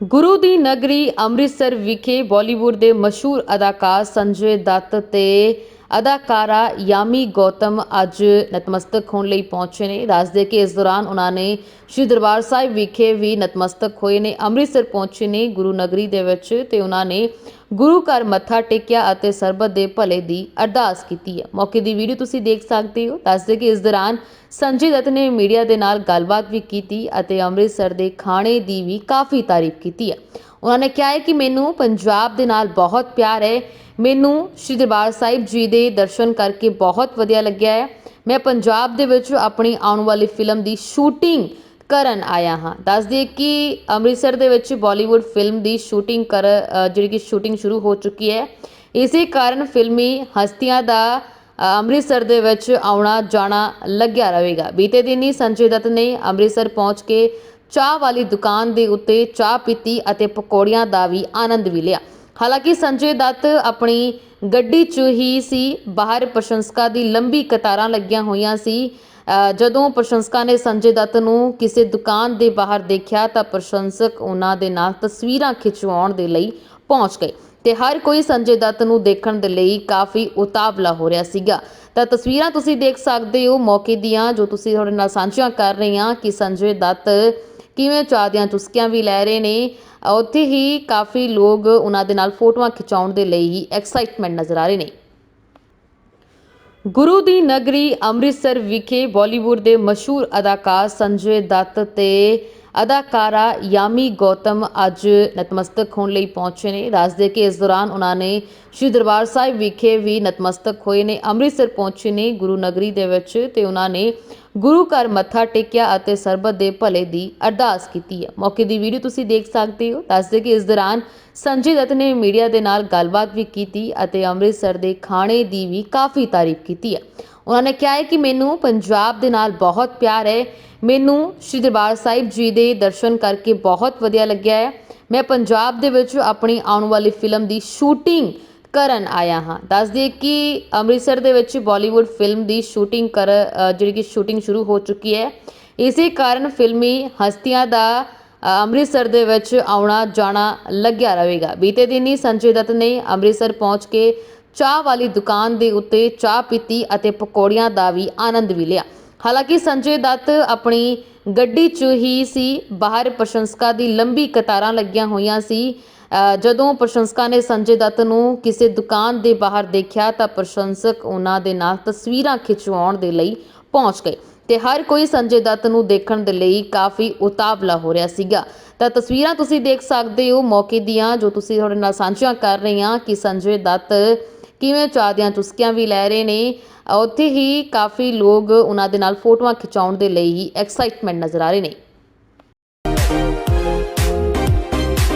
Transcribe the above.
ਗੁਰੂ ਦੀ ਨਗਰੀ ਅੰਮ੍ਰਿਤਸਰ ਵਿਖੇ ਬਾਲੀਵੁੱਡ ਦੇ ਮਸ਼ਹੂਰ ਅਦਾਕਾਰ ਸੰਜੇ ਦੱਤ ਤੇ ਅਦਾਕਾਰਾ ਯਾਮੀ ਗੌਤਮ ਅੱਜ ਨਤਮਸਤਕ ਹੋਣ ਲਈ ਪਹੁੰਚੇ ਨੇ। ਦੱਸਦੇ ਕਿ ਇਸ ਦੌਰਾਨ ਉਹਨਾਂ ਨੇ ਸ਼੍ਰੀ ਦਰਬਾਰ ਸਾਹਿਬ ਵਿਖੇ ਵੀ ਨਤਮਸਤਕ ਹੋਏ ਨੇ। ਅੰਮ੍ਰਿਤਸਰ ਪਹੁੰਚੇ ਨੇ ਗੁਰੂ ਨਗਰੀ ਦੇ ਵਿੱਚ ਤੇ ਉਹਨਾਂ ਨੇ ਗੁਰੂ ਘਰ ਮੱਥਾ ਟੇਕਿਆ ਅਤੇ ਸਰਬਤ ਦੇ ਭਲੇ ਦੀ ਅਰਦਾਸ ਕੀਤੀ ਹੈ। ਮੌਕੇ ਦੀ ਵੀਡੀਓ ਤੁਸੀਂ ਦੇਖ ਸਕਦੇ ਹੋ। ਦੱਸਦੇ ਕਿ ਇਸ ਦੌਰਾਨ ਸੰਜੇ ਦੱਤ ਨੇ ਮੀਡੀਆ ਦੇ ਨਾਲ ਗੱਲਬਾਤ ਵੀ ਕੀਤੀ ਅਤੇ ਅੰਮ੍ਰਿਤਸਰ ਦੇ ਖਾਣੇ ਦੀ ਵੀ ਕਾਫੀ ਤਾਰੀਫ ਕੀਤੀ ਹੈ। ਉਹਨਾਂ ਨੇ ਕਿਹਾ ਹੈ ਕਿ ਮੈਨੂੰ ਪੰਜਾਬ ਦੇ ਨਾਲ ਬਹੁਤ ਪਿਆਰ ਹੈ। ਮੈਨੂੰ ਸ਼੍ਰੀ ਦਰਬਾਰ ਸਾਹਿਬ ਜੀ ਦੇ ਦਰਸ਼ਨ ਕਰਕੇ ਬਹੁਤ ਵਧੀਆ ਲੱਗਿਆ ਹੈ। ਮੈਂ ਪੰਜਾਬ ਦੇ ਵਿੱਚ ਆਪਣੀ ਆਉਣ ਵਾਲੀ ਫਿਲਮ ਦੀ ਸ਼ੂਟਿੰਗ ਕਰਨ ਆਇਆ ਹਾਂ। ਦੱਸ ਦਈਏ ਕਿ ਅੰਮ੍ਰਿਤਸਰ ਦੇ ਵਿੱਚ ਬਾਲੀਵੁੱਡ ਫਿਲਮ ਦੀ ਸ਼ੂਟਿੰਗ ਕਰ ਜਿਹੜੀ ਕਿ ਸ਼ੂਟਿੰਗ ਸ਼ੁਰੂ ਹੋ ਚੁੱਕੀ ਹੈ। ਇਸੇ ਕਾਰਨ ਫਿਲਮੀ ਹਸਤੀਆਂ ਦਾ ਅੰਮ੍ਰਿਤਸਰ ਦੇ ਵਿੱਚ ਆਉਣਾ ਜਾਣਾ ਲੱਗਿਆ ਰਹੇਗਾ। ਬੀਤੇ ਦਿਨ ਹੀ ਸੰਜੇ ਦੱਤ ਨੇ ਅੰਮ੍ਰਿਤਸਰ ਪਹੁੰਚ ਕੇ ਚਾਹ ਵਾਲੀ ਦੁਕਾਨ ਦੇ ਉੱਤੇ ਚਾਹ ਪੀਤੀ ਅਤੇ ਪਕੌੜਿਆਂ ਦਾ ਵੀ ਆਨੰਦ ਵੀ ਲਿਆ। ਹਾਲਾਂਕਿ ਸੰਜੇ ਦੱਤ ਆਪਣੀ ਗੱਡੀ 'ਚ ਹੀ ਸੀ। ਬਾਹਰ ਪ੍ਰਸ਼ੰਸਕਾਂ ਦੀ ਲੰਬੀ ਕਤਾਰਾਂ ਲੱਗੀਆਂ ਹੋਈਆਂ ਸੀ। ਜਦੋਂ ਪ੍ਰਸ਼ੰਸਕਾਂ ਨੇ ਸੰਜੇ ਦੱਤ ਨੂੰ ਕਿਸੇ ਦੁਕਾਨ ਦੇ ਬਾਹਰ ਦੇਖਿਆ ਤਾਂ ਪ੍ਰਸ਼ੰਸਕ ਉਹਨਾਂ ਦੇ ਨਾਲ ਤਸਵੀਰਾਂ ਖਿਚਵਾਉਣ ਦੇ ਲਈ ਪਹੁੰਚ ਗਏ ਤੇ ਹਰ ਕੋਈ ਸੰਜੇ ਦੱਤ ਨੂੰ ਦੇਖਣ ਦੇ ਲਈ ਕਾਫੀ ਉਤਾਵਲਾ ਹੋ ਰਿਹਾ ਸੀਗਾ। ਤਾਂ ਤਸਵੀਰਾਂ ਤੁਸੀਂ ਦੇਖ ਸਕਦੇ ਹੋ ਮੌਕੇ ਦੀਆਂ ਜੋ ਤੁਸੀਂ ਤੁਹਾਡੇ ਨਾਲ ਸਾਂਝੀਆਂ ਕਰ ਰਹੇ ਹਾਂ ਕਿ ਸੰਜੇ ਦੱਤ ਕਿਵੇਂ ਚਾਹ ਦੀਆਂ ਚੁਸਕੀਆਂ ਵੀ ਲੈ ਰਹੇ ਨੇ, ਉੱਥੇ ਹੀ ਕਾਫੀ ਲੋਕ ਉਹਨਾਂ ਦੇ ਨਾਲ ਫੋਟੋਆਂ ਖਿਚਾਉਣ ਦੇ ਲਈ ਹੀ ਐਕਸਾਈਟਮੈਂਟ ਨਜ਼ਰ ਆ ਰਹੇ ਨੇ। ਗੁਰੂ ਦੀ ਨਗਰੀ ਅੰਮ੍ਰਿਤਸਰ ਵਿਖੇ ਬਾਲੀਵੁੱਡ ਦੇ ਮਸ਼ਹੂਰ ਅਦਾਕਾਰ ਸੰਜੇ ਦੱਤ ਤੇ ਅਦਾਕਾਰਾ ਯਾਮੀ ਗੌਤਮ ਅੱਜ ਨਤਮਸਤਕ ਹੋਣ ਲਈ ਪਹੁੰਚੇ ਨੇ। ਦੱਸਦੇ ਕਿ ਇਸ ਦੌਰਾਨ ਉਹਨਾਂ ਨੇ ਸ਼੍ਰੀ ਦਰਬਾਰ ਸਾਹਿਬ ਵਿਖੇ ਵੀ ਨਤਮਸਤਕ ਹੋਏ ਨੇ। ਅੰਮ੍ਰਿਤਸਰ ਪਹੁੰਚੇ ਨੇ ਗੁਰੂ ਨਗਰੀ ਦੇ ਵਿੱਚ ਤੇ ਉਹਨਾਂ ਨੇ ਗੁਰੂ ਘਰ ਮੱਥਾ ਟੇਕਿਆ ਅਤੇ ਸਰਬਤ ਦੇ ਭਲੇ ਦੀ ਅਰਦਾਸ ਕੀਤੀ ਹੈ। ਮੌਕੇ ਦੀ ਵੀਡੀਓ ਤੁਸੀਂ ਦੇਖ ਸਕਦੇ ਹੋ। ਦੱਸਦੇ ਕਿ ਇਸ ਦੌਰਾਨ ਸੰਜੇ ਦੱਤ ਨੇ ਮੀਡੀਆ ਦੇ ਨਾਲ ਗੱਲਬਾਤ ਵੀ ਕੀਤੀ ਅਤੇ ਅੰਮ੍ਰਿਤਸਰ ਦੇ ਖਾਣੇ ਦੀ ਵੀ ਕਾਫੀ ਤਾਰੀਫ ਕੀਤੀ ਹੈ। ਉਹਨਾਂ ਨੇ ਕਿਹਾ ਹੈ ਕਿ ਮੈਨੂੰ ਪੰਜਾਬ ਦੇ ਨਾਲ ਬਹੁਤ ਪਿਆਰ ਹੈ। ਮੈਨੂੰ ਸ਼੍ਰੀ ਦਰਬਾਰ ਸਾਹਿਬ ਜੀ ਦੇ ਦਰਸ਼ਨ ਕਰਕੇ ਬਹੁਤ ਵਧੀਆ ਲੱਗਿਆ ਹੈ। ਮੈਂ ਪੰਜਾਬ ਦੇ ਵਿੱਚ ਆਪਣੀ ਆਉਣ ਵਾਲੀ ਫਿਲਮ ਦੀ ਸ਼ੂਟਿੰਗ ਕਰਨ ਆਇਆ ਹਾਂ। ਦੱਸ ਦਈਏ ਕਿ ਅੰਮ੍ਰਿਤਸਰ ਦੇ ਵਿੱਚ ਬਾਲੀਵੁੱਡ ਫਿਲਮ ਦੀ ਸ਼ੂਟਿੰਗ ਕਰ ਜਿਹੜੀ ਕਿ ਸ਼ੂਟਿੰਗ ਸ਼ੁਰੂ ਹੋ ਚੁੱਕੀ ਹੈ। ਇਸੇ ਕਾਰਨ ਫਿਲਮੀ ਹਸਤੀਆਂ ਦਾ ਅੰਮ੍ਰਿਤਸਰ ਦੇ ਵਿੱਚ ਆਉਣਾ ਜਾਣਾ ਲੱਗਿਆ ਰਹੇਗਾ। ਬੀਤੇ ਦਿਨ ਹੀ ਸੰਜੇ ਦੱਤ ਨੇ ਅੰਮ੍ਰਿਤਸਰ ਪਹੁੰਚ ਕੇ ਚਾਹ ਵਾਲੀ ਦੁਕਾਨ ਦੇ ਉੱਤੇ ਚਾਹ ਪੀਤੀ ਅਤੇ ਪਕੌੜੀਆਂ ਦਾ ਵੀ ਆਨੰਦ ਵੀ ਲਿਆ। ਹਾਲਾਂਕਿ ਸੰਜੇ ਦੱਤ ਆਪਣੀ ਗੱਡੀ 'ਚ ਹੀ ਸੀ। ਬਾਹਰ ਪ੍ਰਸ਼ੰਸਕਾਂ ਦੀ ਲੰਬੀ ਕਤਾਰਾਂ ਲੱਗੀਆਂ ਹੋਈਆਂ ਸੀ। ਜਦੋਂ ਪ੍ਰਸ਼ੰਸਕਾਂ ਨੇ ਸੰਜੇ ਦੱਤ ਨੂੰ ਕਿਸੇ ਦੁਕਾਨ ਦੇ ਬਾਹਰ ਦੇਖਿਆ ਤਾਂ ਪ੍ਰਸ਼ੰਸਕ ਉਹਨਾਂ ਦੇ ਨਾਲ ਤਸਵੀਰਾਂ ਖਿਚਵਾਉਣ ਦੇ ਲਈ ਪਹੁੰਚ ਗਏ ਤੇ ਹਰ ਕੋਈ ਸੰਜੇ ਦੱਤ ਨੂੰ ਦੇਖਣ ਦੇ ਲਈ ਕਾਫੀ ਉਤਾਵਲਾ ਹੋ ਰਿਹਾ ਸੀਗਾ। ਤਾਂ ਤਸਵੀਰਾਂ ਤੁਸੀਂ ਦੇਖ ਸਕਦੇ ਹੋ ਮੌਕੇ ਦੀਆਂ ਜੋ ਤੁਸੀਂ ਤੁਹਾਡੇ ਨਾਲ ਸਾਂਝੀਆਂ ਕਰ ਰਹੇ ਹਾਂ ਕਿ ਸੰਜੇ ਦੱਤ ਕਿਵੇਂ ਚਾਹ ਦੀਆਂ ਚੁਸਕੀਆਂ ਵੀ ਲੈ ਰਹੇ ਨੇ। ਉੱਥੇ ਹੀ ਕਾਫੀ ਲੋਕ ਉਹਨਾਂ ਦੇ ਨਾਲ ਫੋਟੋਆਂ ਖਿਚਾਉਣ ਦੇ ਲਈ ਹੀ ਐਕਸਾਈਟਮੈਂਟ ਨਜ਼ਰ ਆ ਰਹੇ ਨੇ।